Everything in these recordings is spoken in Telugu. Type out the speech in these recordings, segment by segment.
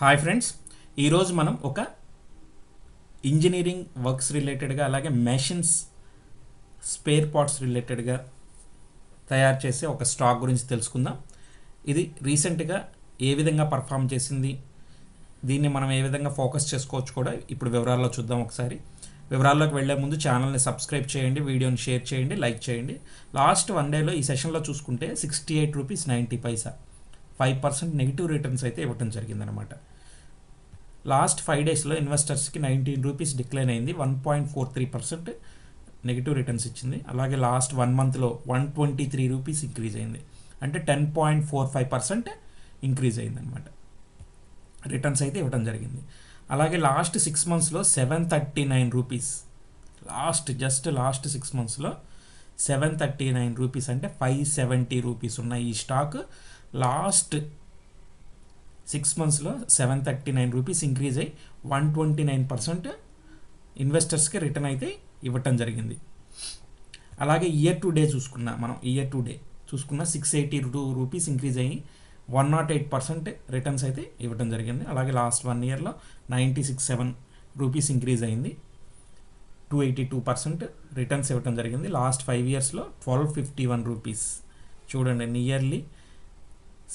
హాయ్ ఫ్రెండ్స్ ఈరోజు మనం ఒక ఇంజనీరింగ్ వర్క్స్ రిలేటెడ్గా అలాగే మెషిన్స్ స్పేర్ పార్ట్స్ రిలేటెడ్గా తయారు చేసే ఒక స్టాక్ గురించి తెలుసుకుందాం. ఇది రీసెంట్గా ఏ విధంగా పర్ఫామ్ చేసింది దీన్ని మనం ఏ విధంగా ఫోకస్ చేసుకోవచ్చు కూడా ఇప్పుడు వివరాల్లో చూద్దాం ఒకసారి. వివరాల్లోకి వెళ్ళే ముందు ఛానల్ని సబ్స్క్రైబ్ చేయండి వీడియోని షేర్ చేయండి లైక్ చేయండి. లాస్ట్ వన్ డేలో ఈ సెషన్లో చూసుకుంటే sixty eight rupees ninety paisa five percent negative returns అయితే ఇవ్వటం జరిగిందనమాట. లాస్ట్ ఫైవ్ డేస్లో ఇన్వెస్టర్స్కి నైన్టీన్ రూపీస్ డిక్లైన్ అయింది. One point four three percent negative returns ఇచ్చింది. అలాగే లాస్ట్ వన్ మంత్లో one twenty three rupees increase అయింది. అంటే ten point four five percent increase అయిందనమాట రిటర్న్స్ అయితే ఇవ్వడం జరిగింది. అలాగే లాస్ట్ సిక్స్ మంత్స్లో seven thirty nine rupees. Last just last six మంత్స్లో సెవెన్ థర్టీ నైన్ రూపీస్ అంటే ఫైవ్ సెవెంటీ రూపీస్ ఉన్న ఈ స్టాక్. లాస్ట్ సిక్స్ మంత్స్లో seven thirty nine rupees increase అయ్యి వన్ ట్వంటీ నైన్ పర్సెంట్ ఇన్వెస్టర్స్కి రిటర్న్ అయితే ఇవ్వటం జరిగింది. అలాగే ఇయర్ టు డే చూసుకున్నా మనం ఇయర్ టు డే చూసుకున్న six eighty two rupees increase అయ్యి one naught eight percent returns అయితే ఇవ్వటం జరిగింది. అలాగే లాస్ట్ వన్ ఇయర్లో ninety six seven rupees increase అయింది. Two eighty two percent returns ఇవ్వటం జరిగింది. లాస్ట్ ఫైవ్ ఇయర్స్లో ట్వెల్వ్ ఫిఫ్టీ వన్ రూపీస్ చూడండి నియర్లీ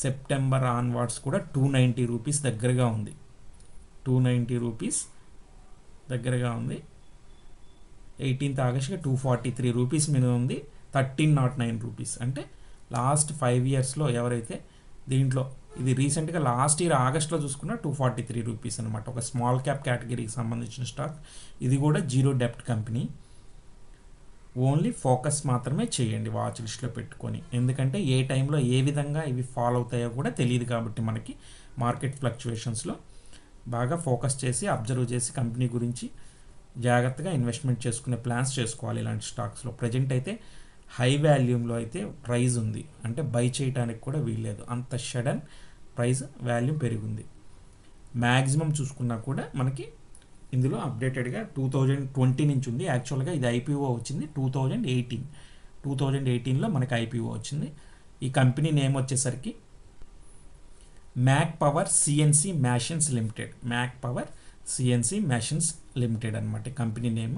సెప్టెంబర్ ఆన్వార్డ్స్ కూడా టూ నైంటీ రూపీస్ దగ్గరగా ఉంది. టూ నైంటీ రూపీస్ దగ్గరగా ఉంది. ఎయిటీన్త్ ఆగస్ట్కి టూ ఫార్టీ త్రీ రూపీస్ మీద ఉంది. థర్టీన్ నాట్ నైన్ రూపీస్ అంటే లాస్ట్ ఫైవ్ ఇయర్స్లో ఎవరైతే దీంట్లో ఇది రీసెంట్గా లాస్ట్ ఇయర్ ఆగస్ట్లో చూసుకున్న టూ ఫార్టీ త్రీ రూపీస్ అనమాట ఒక స్మాల్ క్యాప్ కేటగిరీకి సంబంధించిన స్టాక్ ఇది కూడా జీరో డెప్ట్ కంపెనీ ఓన్లీ ఫోకస్ మాత్రమే చేయండి వాచ్ లిస్ట్లో పెట్టుకొని. ఎందుకంటే ఏ టైంలో ఏ విధంగా ఇవి ఫాలో అవుతాయో కూడా తెలియదు కాబట్టి మనకి మార్కెట్ ఫ్లక్చువేషన్స్లో బాగా ఫోకస్ చేసి అబ్జర్వ్ చేసి కంపెనీ గురించి జాగ్రత్తగా ఇన్వెస్ట్మెంట్ చేసుకునే ప్లాన్స్ చేసుకోవాలి ఇలాంటి స్టాక్స్లో ప్రజెంట్ అయితే హై వాల్యూమ్లో అయితే ప్రైజ్ ఉంది. అంటే బై చేయడానికి కూడా వీల్లేదు. అంత షడన్ ప్రైస్ వాల్యూమ్ పెరిగింది. మ్యాక్సిమం చూసుకున్నా కూడా మనకి ఇందులో అప్డేటెడ్గా టూ థౌజండ్ ట్వంటీ నుంచి ఉంది యాక్చువల్గా ఇది ఐపీఓ వచ్చింది two thousand eighteen. Two thousand ఎయిటీన్లో మనకి ఐపీఓ వచ్చింది. ఈ కంపెనీ నేమ్ వచ్చేసరికి Mac power CNC machines limited Mac power CNC machines limited అనమాట కంపెనీ నేమ్.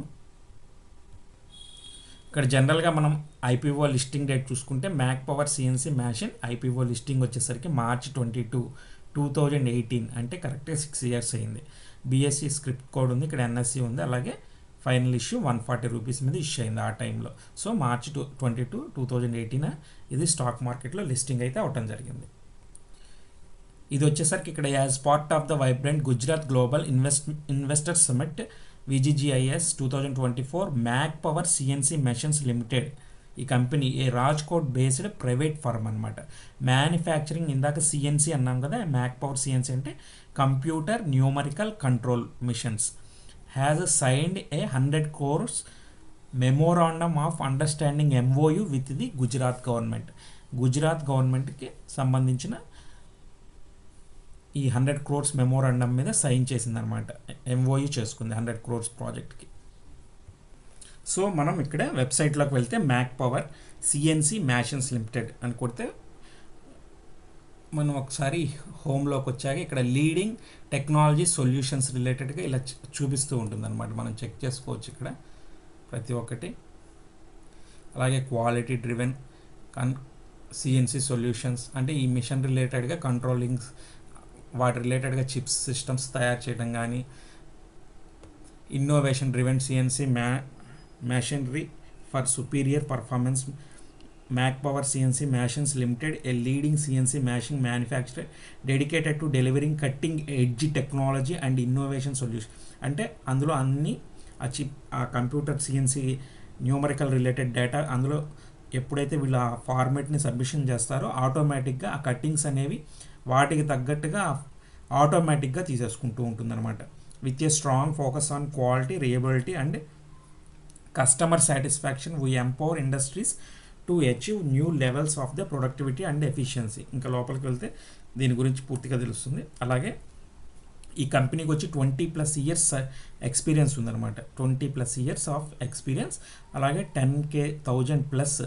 ఇక్కడ జనరల్గా మనం ఐపీఓ లిస్టింగ్ డేట్ చూసుకుంటే Mac power CNC machine IPO listing వచ్చేసరికి March twenty two two thousand eighteen. అంటే కరెక్ట్గా సిక్స్ ఇయర్స్ అయింది. బీఎస్సీ స్క్రిప్ట్ కోడ్ ఉంది ఇక్కడ ఎన్ఎస్సి ఉంది అలాగే final issue one forty rupees మీద ఇష్యూ అయింది ఆ టైంలో so March two twenty two two thousand eighteen ఇది స్టాక్ మార్కెట్లో లిస్టింగ్ అయితే అవటం జరిగింది. ఇది వచ్చేసరికి ఇక్కడ as part of the vibrant Gujarat global invest investor summit VGGIS two thousand twenty four Mac power CNC machines limited ఈ company a Rajkot based private firm అనమాట మ్యానుఫ్యాక్చరింగ్ ఇందాక సిఎన్సి అన్నాం కదా మ్యాక్ పవర్ సిఎన్సి అంటే computer numerical control machines. Has signed a hundred crores memorandum of understanding MOU with the Gujarat government Gujarat గవర్నమెంట్కి సంబంధించిన ఈ హండ్రెడ్ క్రోర్స్ మెమోరాండం మీద సైన్ చేసింది అనమాట ఎంఓయూ చేసుకుంది హండ్రెడ్ క్రోర్స్ ప్రాజెక్ట్కి సో మనం ఇక్కడ వెబ్సైట్లోకి వెళ్తే Mac Power CNC Machines Limited అని కొడితే మనం ఒకసారి హోమ్లోకి వచ్చాక ఇక్కడ లీడింగ్ టెక్నాలజీ సొల్యూషన్స్ రిలేటెడ్గా ఇలా చూపిస్తూ ఉంటుంది అనమాట మనం చెక్ చేసుకోవచ్చు ఇక్కడ ప్రతి ఒక్కటి. అలాగే క్వాలిటీ డ్రివెన్ కన్ సిఎన్సి సొల్యూషన్స్ అంటే ఈ మిషన్ రిలేటెడ్గా కంట్రోలింగ్స్ వాటి రిలేటెడ్గా చిప్స్ సిస్టమ్స్ తయారు చేయడం కానీ ఇన్నోవేషన్ డ్రివెన్ సిఎన్సి మ్యా machinery for superior performance Mac Power CNC Machines Limited a leading CNC machining manufacturer dedicated to delivering cutting edge technology and innovation solution అంటే అందులో అన్ని ఆ చిప్ ఆ computer CNC numerical related data అందులో ఎప్పుడైతే వీళ్ళు ఆ ఫార్మేట్ని సబ్మిషన్ చేస్తారో ఆటోమేటిక్గా ఆ కట్టింగ్స్ అనేవి వాటికి తగ్గట్టుగా ఆటోమేటిక్గా తీసేసుకుంటూ ఉంటుందన్నమాట. With a strong focus on quality reliability and customer satisfaction we empower industries to achieve new levels of the productivity and efficiency ఇంకా లోపలికి వెళ్తే దీని గురించి పూర్తిగా తెలుస్తుంది. అలాగే ఈ కంపెనీకి వచ్చి ట్వంటీ ప్లస్ ఇయర్స్ ఎక్స్పీరియన్స్ ఉందన్నమాట. Twenty plus years of experience. అలాగే ten K thousand plus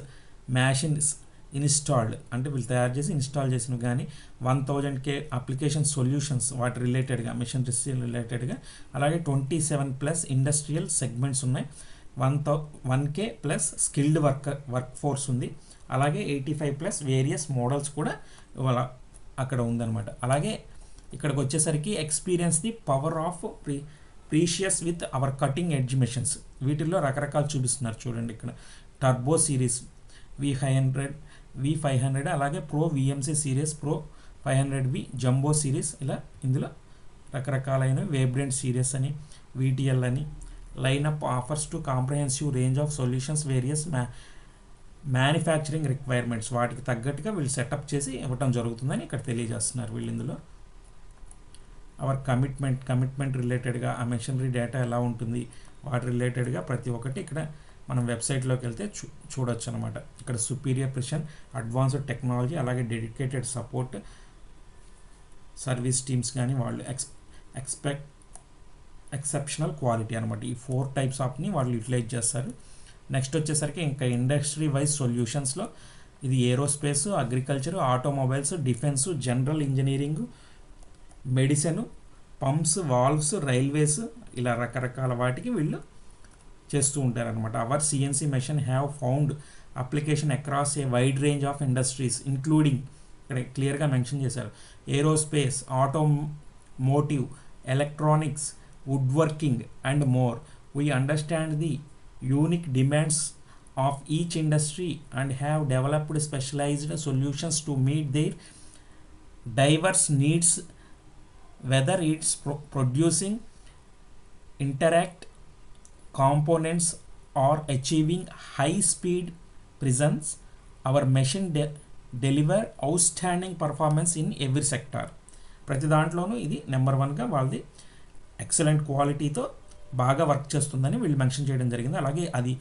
machines installed. అంటే వీళ్ళు తయారు చేసి ఇన్స్టాల్ చేసిన కానీ one thousand K application solutions వాటి రిలేటెడ్గా మిషన్ రిలేటెడ్గా. అలాగే twenty seven plus industrial segments ఉన్నాయి. One thou one K plus skilled work work force ఉంది. అలాగే eighty five plus various models కూడా ఇవాళ అక్కడ ఉందన్నమాట. అలాగే ఇక్కడికి వచ్చేసరికి experience the power of pre precision with our cutting edge machines. వీటిల్లో రకరకాలు చూపిస్తున్నారు చూడండి ఇక్కడ. Turbo series V five hundred V five hundred అలాగే pro VMC series pro five hundred V jumbo series ఇలా ఇందులో రకరకాలైన వేబ్రెంట్ సిరీస్ అని విటిఎల్ అని lineup offers to comprehensive range of solutions various మ్యా మ్యానుఫ్యాక్చరింగ్ రిక్వైర్మెంట్స్ వాటికి తగ్గట్టుగా వీళ్ళు సెటప్ చేసి ఇవ్వటం జరుగుతుందని ఇక్కడ తెలియజేస్తున్నారు వీళ్ళు ఇందులో. అవర్ కమిట్మెంట్ కమిట్మెంట్ రిలేటెడ్గా ఆ మెషినరీ డేటా ఎలా ఉంటుంది వాటి రిలేటెడ్గా ప్రతి ఒక్కటి ఇక్కడ మనం వెబ్సైట్లోకి వెళ్తే చూ చూడొచ్చు అనమాట ఇక్కడ సుపీరియర్ ప్రిషన్ అడ్వాన్స్డ్ టెక్నాలజీ అలాగే డెడికేటెడ్ సపోర్ట్ సర్వీస్ టీమ్స్ కానీ వాళ్ళు ఎక్స్ ఎక్స్పెక్ట్ ఎక్సెప్షనల్ క్వాలిటీ అనమాట ఈ ఫోర్ టైప్స్ ఆఫ్ని వాళ్ళు యూటిలైజ్ చేస్తారు. నెక్స్ట్ వచ్చేసరికి ఇంకా ఇండస్ట్రీ వైజ్ సొల్యూషన్స్లో ఇది aerospace agriculture automobiles defence general engineering medicine pumps valves railways ఇలా రకరకాల వాటికి వీళ్ళు చేస్తూ ఉంటారనమాట our CNC machine have found application across a wide range of industries including ఇక్కడ క్లియర్గా మెన్షన్ చేశారు. Aerospace automotive electronics wood working and more we understand the unique demands of each industry and have developed specialised solutions to meet their diverse needs whether it's producing interact components or achieving high speed presence our machine de- deliver outstanding performance in every sector ప్రతి దాంట్లోనూ ఇది నెంబర్ వన్గా వాళ్ళది ఎక్సలెంట్ క్వాలిటీతో బాగా వర్క్ చేస్తుందని వీళ్ళు మెన్షన్ చేయడం జరిగింది. అలాగే అది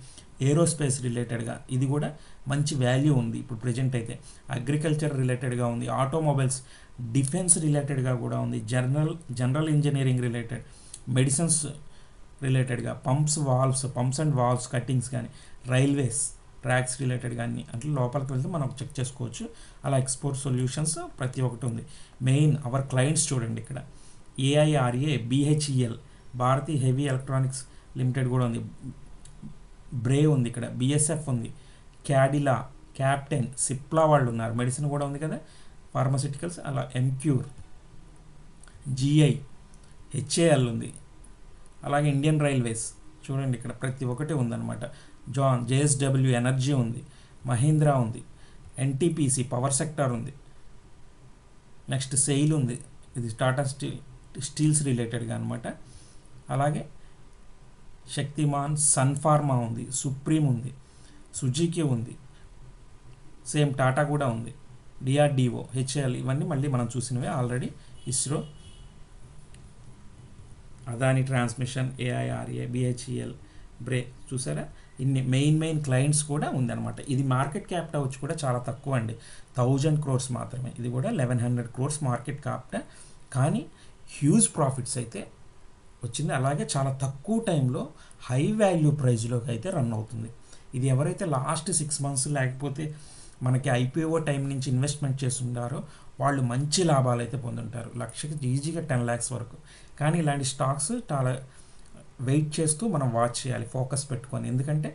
ఏరోస్పేస్ రిలేటెడ్గా ఇది కూడా మంచి వాల్యూ ఉంది ఇప్పుడు ప్రజెంట్ అయితే. అగ్రికల్చర్ రిలేటెడ్గా ఉంది ఆటోమొబైల్స్ డిఫెన్స్ రిలేటెడ్గా కూడా ఉంది general general engineering related medicines రిలేటెడ్గా pumps valves pumps and valves cuttings కానీ రైల్వేస్ ట్రాక్స్ రిలేటెడ్ కానీ అట్లా లోపలికి వెళ్తే మనం చెక్ చేసుకోవచ్చు. అలా ఎక్స్పోర్ట్ సొల్యూషన్స్ ప్రతి ఒక్కటి ఉంది. మెయిన్ అవర్ క్లయింట్స్ చూడండి ఇక్కడ. AIRA BHEL Bharati heavy electronics limited కూడా ఉంది. బ్రే ఉంది ఇక్కడ బిఎస్ఎఫ్ ఉంది. క్యాడిలా క్యాప్టెన్ సిప్లా వాళ్ళు ఉన్నారు. మెడిసిన్ కూడా ఉంది కదా ఫార్మసిటికల్స్ అలా ఎంక్యూర్ జిఐ హెచ్ఏఎల్ ఉంది. అలాగే ఇండియన్ రైల్వేస్ చూడండి ఇక్కడ ప్రతి ఒక్కటి ఉందన్నమాట. జాన్ జేఎస్డబ్ల్యూ ఎనర్జీ ఉంది. మహీంద్రా ఉంది. ఎన్టీపీసీ పవర్ సెక్టార్ ఉంది. నెక్స్ట్ సెయిల్ ఉంది. ఇది టాటా స్టీల్. స్టీల్స్ రిలేటెడ్గా అనమాట అలాగే శక్తిమాన్ సన్ ఫార్మా ఉంది సుప్రీం ఉంది సుజీకి ఉంది సేమ్ టాటా కూడా ఉంది డిఆర్డిఓ హెచ్ఏఎల్ ఇవన్నీ మళ్ళీ మనం చూసినవే already ISRO. Adani transmission AIRA BHEL బ్రే చూసారా? ఇన్ని మెయిన్ మెయిన్ క్లయింట్స్ కూడా ఉందన్నమాట. ఇది మార్కెట్ క్యాపిటల్ వచ్చి కూడా చాలా తక్కువ అండి. థౌజండ్ క్రోర్స్ మాత్రమే. ఇది కూడా eleven hundred crores market capital కానీ హ్యూజ్ ప్రాఫిట్స్ అయితే వచ్చింది. అలాగే చాలా తక్కువ టైంలో హై వాల్యూ ప్రైజ్లోకి అయితే రన్ అవుతుంది. ఇది ఎవరైతే లాస్ట్ సిక్స్ మంత్స్ లేకపోతే మనకి ఐపీఓ టైం నుంచి ఇన్వెస్ట్మెంట్ చేస్తుంటారో వాళ్ళు మంచి లాభాలు అయితే పొందుంటారు. లక్షకి ఈజీగా టెన్ ల్యాక్స్ వరకు. కానీ ఇలాంటి స్టాక్స్ చాలా వెయిట్ చేస్తూ మనం వాచ్ చేయాలి ఫోకస్ పెట్టుకొని. ఎందుకంటే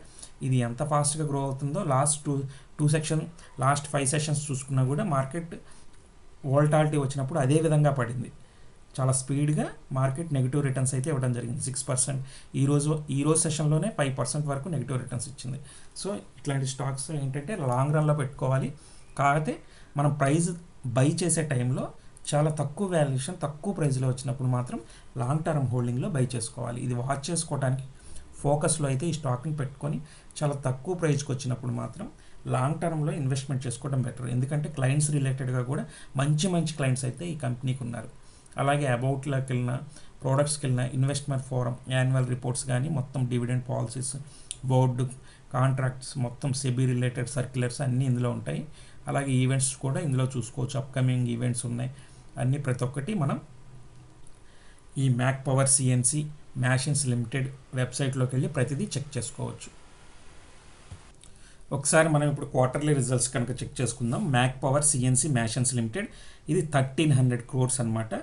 ఇది ఎంత ఫాస్ట్గా గ్రో అవుతుందో last two two section last five sessions చూసుకున్నా కూడా మార్కెట్ వోల్టాలిటీ వచ్చినప్పుడు అదే విధంగా పడింది. చాలా స్పీడ్గా మార్కెట్ నెగిటివ్ రిటర్న్స్ అయితే ఇవ్వడం జరిగింది. Six percent. ఈరోజు ఈరోజు సెషన్లోనే ఫైవ్ పర్సెంట్ వరకు నెగిటివ్ రిటర్న్స్ ఇచ్చింది. సో ఇట్లాంటి స్టాక్స్ ఏంటంటే లాంగ్ రన్లో పెట్టుకోవాలి. కాకపోతే మనం ప్రైస్ బై చేసే టైంలో చాలా తక్కువ వాల్యుయేషన్ తక్కువ ప్రైస్లో వచ్చినప్పుడు మాత్రం లాంగ్ టర్మ్ హోల్డింగ్లో బై చేసుకోవాలి. ఇది వాచ్ చేసుకోవడానికి ఫోకస్లో అయితే ఈ స్టాక్ని పెట్టుకొని చాలా తక్కువ ప్రైస్కి వచ్చినప్పుడు మాత్రం లాంగ్ టర్మ్లో ఇన్వెస్ట్మెంట్ చేసుకోవడం బెటర్. ఎందుకంటే క్లయింట్స్ రిలేటెడ్గా కూడా మంచి మంచి క్లయింట్స్ అయితే ఈ కంపెనీకి ఉన్నారు. అలాగే అబౌట్లోకి వెళ్ళిన ప్రోడక్ట్స్కి వెళ్ళిన ఇన్వెస్ట్మెంట్ ఫోరం యాన్యువల్ రిపోర్ట్స్ కానీ మొత్తం డివిడెండ్ పాలసీస్ బోర్డు కాంట్రాక్ట్స్ మొత్తం సెబీ రిలేటెడ్ సర్క్యులర్స్ అన్నీ ఇందులో ఉంటాయి. అలాగే ఈవెంట్స్ కూడా ఇందులో చూసుకోవచ్చు. అప్కమింగ్ ఈవెంట్స్ ఉన్నాయి. అన్నీ ప్రతి ఒక్కటి మనం ఈ Mac Power CNC Machines Limited వెబ్సైట్లోకి వెళ్ళి ప్రతిదీ చెక్ చేసుకోవచ్చు. ఒకసారి మనం ఇప్పుడు క్వార్టర్లీ రిజల్ట్స్ కనుక చెక్ చేసుకుందాం. Mac Power CNC Machines Limited. ఇది థర్టీన్ హండ్రెడ్ క్రోర్స్ అనమాట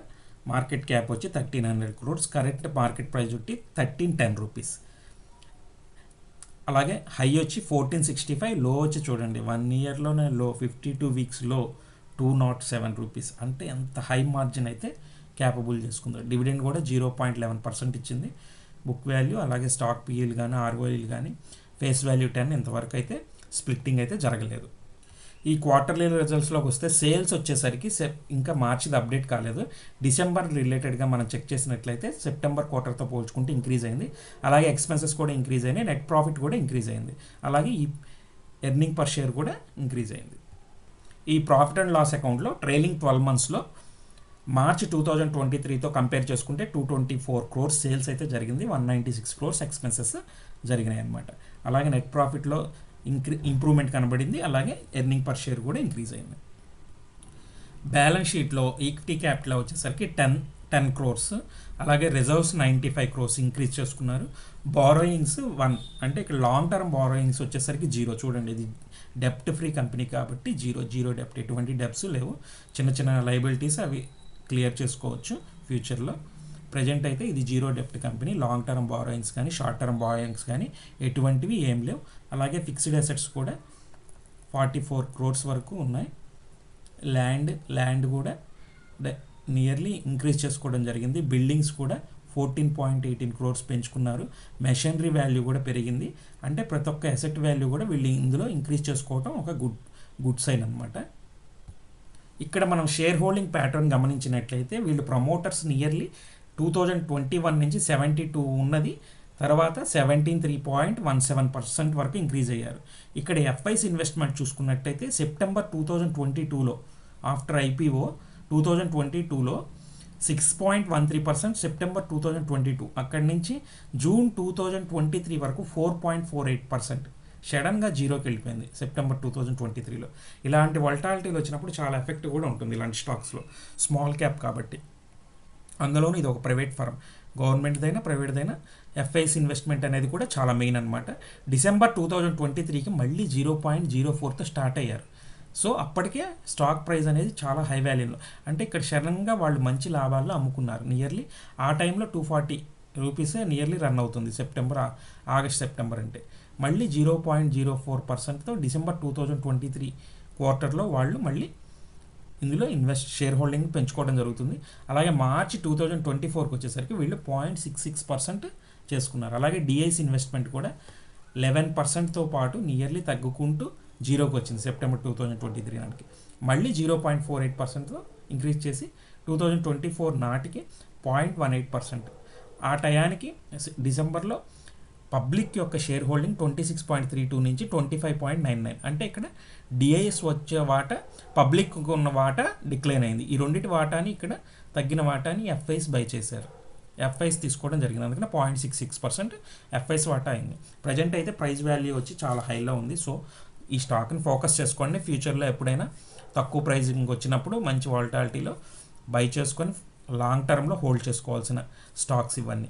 మార్కెట్ క్యాప్ వచ్చి thirteen hundred crores correct market price వచ్చి థర్టీన్ టెన్ రూపీస్. అలాగే హై వచ్చి ఫోర్టీన్ సిక్స్టీ ఫైవ్లో వచ్చి చూడండి వన్ ఇయర్లోనే లో ఫిఫ్టీ టూ వీక్స్లో టూ నాట్ సెవెన్ రూపీస్. అంటే ఎంత హై మార్జిన్ అయితే క్యాపబుల్ చేసుకుందో. డివిడెండ్ కూడా జీరో పాయింట్ లెవెన్ పర్సెంట్ ఇచ్చింది. బుక్ వాల్యూ అలాగే స్టాక్ పిఈలు కానీ ఆర్ఓఈలు కానీ ఫేస్ వాల్యూ టెన్ ఇంతవరకు అయితే స్ప్లిట్టింగ్ అయితే జరగలేదు. ఈ క్వార్టర్లీ రిజల్ట్స్లోకి వస్తే సేల్స్ వచ్చేసరికి సెప్ ఇంకా మార్చిది అప్డేట్ కాలేదు. డిసెంబర్ రిలేటెడ్గా మనం చెక్ చేసినట్లయితే సెప్టెంబర్ క్వార్టర్తో పోల్చుకుంటే ఇంక్రీజ్ అయింది. అలాగే ఎక్స్పెన్సెస్ కూడా ఇంక్రీజ్ అయినాయి. నెట్ ప్రాఫిట్ కూడా ఇంక్రీజ్ అయింది. అలాగే ఈ ఎర్నింగ్ పర్ షేర్ కూడా ఇంక్రీజ్ అయింది. ఈ ప్రాఫిట్ అండ్ లాస్ అకౌంట్లో ట్రైలింగ్ ట్వెల్వ్ మంత్స్లో మార్చ్ టూ థౌజండ్ ట్వంటీ త్రీతో కంపేర్ చేసుకుంటే two twenty four crores sales అయితే జరిగింది. One ninety six crores expenses జరిగినాయి అనమాట అలాగే నెట్ ప్రాఫిట్లో ఇంక్రీ ఇంప్రూవ్మెంట్ కనబడింది. అలాగే ఎర్నింగ్ పర్ షేర్ కూడా ఇంక్రీజ్ అయింది. బ్యాలెన్స్ షీట్లో ఈక్విటీ క్యాపిటల్ వచ్చేసరికి టెన్ టెన్ క్రోర్స్. అలాగే reserves ninety five crores increase చేసుకున్నారు. బారోయింగ్స్ వన్ అంటే ఇక్కడ లాంగ్ టర్మ్ బారోయింగ్స్ వచ్చేసరికి జీరో. చూడండి ఇది డెప్ట్ ఫ్రీ కంపెనీ కాబట్టి జీరో జీరో డెప్ట్. ఎటువంటి డెప్స్ లేవు. చిన్న చిన్న లైబిలిటీస్ అవి క్లియర్ చేసుకోవచ్చు ఫ్యూచర్లో. ప్రజెంట్ అయితే ఇది జీరో డెప్ట్ కంపెనీ లాంగ్ టర్మ్ బారోయింగ్స్ కానీ షార్ట్ టర్మ్ బారోయింగ్స్ కానీ ఎటువంటివి ఏం లేవు. అలాగే ఫిక్స్డ్ అసెట్స్ కూడా ఫార్టీ ఫోర్ క్రోర్స్ వరకు ఉన్నాయి. ల్యాండ్ ల్యాండ్ కూడా నియర్లీ ఇంక్రీజ్ చేసుకోవడం జరిగింది. బిల్డింగ్స్ కూడా ఫోర్టీన్ పాయింట్ ఎయిటీన్ క్రోర్స్ పెంచుకున్నారు. మెషినరీ వాల్యూ కూడా పెరిగింది. అంటే ప్రతి ఒక్క అసెట్ వాల్యూ కూడా వీళ్ళు ఇందులో ఇంక్రీజ్ చేసుకోవటం ఒక గుడ్ గుడ్ సైన్ అనమాట ఇక్కడ మనం షేర్ హోల్డింగ్ ప్యాటర్న్ గమనించినట్లయితే వీళ్ళు promoters nearly two thousand twenty one నుంచి సెవెంటీ టూ ఉన్నది. తర్వాత seventeen three point one seven percent వరకు ఇంక్రీజ్ అయ్యారు. ఇక్కడ ఎఫ్ఐస్ ఇన్వెస్ట్మెంట్ చూసుకున్నట్టయితే సెప్టెంబర్ టూ థౌజండ్ ట్వంటీ టూలో after IPO two thousand twenty టూలో six point one three percent September two thousand twenty two అక్కడి నుంచి June two thousand twenty three వరకు four point four eight percent సడన్గా జీరోకి వెళ్ళిపోయింది సెప్టెంబర్ టూ థౌజండ్ ట్వంటీ త్రీలో ఇలాంటి వల్టాలిటీలు వచ్చినప్పుడు చాలా ఎఫెక్ట్ కూడా ఉంటుంది ఇలాంటి స్టాక్స్లో స్మాల్ క్యాప్ కాబట్టి. అందులోనూ ఇది ఒక ప్రైవేట్ ఫర్మ్. గవర్నమెంట్దైనా ప్రైవేట్దైనా ఎఫ్ఐఎస్ ఇన్వెస్ట్మెంట్ అనేది కూడా చాలా మెయిన్ అనమాట డిసెంబర్ టూ థౌజండ్ ట్వంటీ త్రీకి మళ్ళీ జీరో పాయింట్ జీరో ఫోర్తో స్టార్ట్ అయ్యారు. సో అప్పటికే స్టాక్ ప్రైస్ అనేది చాలా హై వాల్యూలో. అంటే ఇక్కడ సడన్గా వాళ్ళు మంచి లాభాల్లో అమ్ముకున్నారు నియర్లీ. ఆ టైంలో టూ ఫార్టీ రూపీసే నియర్లీ రన్ అవుతుంది సెప్టెంబర్ ఆగస్ట్ సెప్టెంబర్ అంటే. మళ్ళీ zero point zero four పర్సెంట్తో December two thousand twenty three క్వార్టర్లో వాళ్ళు మళ్ళీ ఇందులో ఇన్వెస్ట్ షేర్ హోల్డింగ్ పెంచుకోవడం జరుగుతుంది. అలాగే మార్చి టూ థౌజండ్ ట్వంటీ ఫోర్కి వచ్చేసరికి వీళ్ళు పాయింట్ సిక్స్ సిక్స్ పర్సెంట్ చేసుకున్నారు. అలాగే డిఐసి ఇన్వెస్ట్మెంట్ కూడా లెవెన్ పర్సెంట్తో పాటు నియర్లీ తగ్గుకుంటూ జీరోకి వచ్చింది September two thousand twenty three నాటికి. మళ్ళీ జీరో పాయింట్ ఫోర్ ఎయిట్ పర్సెంట్తో ఇంక్రీజ్ చేసి టూ థౌజండ్ ట్వంటీ ఫోర్ నాటికి పాయింట్ వన్ ఎయిట్ పర్సెంట్ ఆ టయానికి డిసెంబర్లో పబ్లిక్ యొక్క share holding twenty six point three two నుంచి twenty five point nine nine. అంటే ఇక్కడ డిఐఎస్ వచ్చే వాటా పబ్లిక్ ఉన్న వాటా డిక్లైన్ అయింది. ఈ రెండింటి వాటాని ఇక్కడ తగ్గిన వాటాని ఎఫ్ఐస్ బై చేశారు. ఎఫ్ఐస్ తీసుకోవడం జరిగింది. అందుకని point six six percent FIs వాటా అయింది. ప్రజెంట్ అయితే ప్రైస్ వాల్యూ వచ్చి చాలా హైలో ఉంది. సో ఈ స్టాక్ని ఫోకస్ చేసుకోండి ఫ్యూచర్లో ఎప్పుడైనా తక్కువ ప్రైజింగ్ వచ్చినప్పుడు మంచి వాల్టాలిటీలో బై చేసుకొని లాంగ్ టర్మ్లో హోల్డ్ చేసుకోవాల్సిన స్టాక్స్ ఇవన్నీ.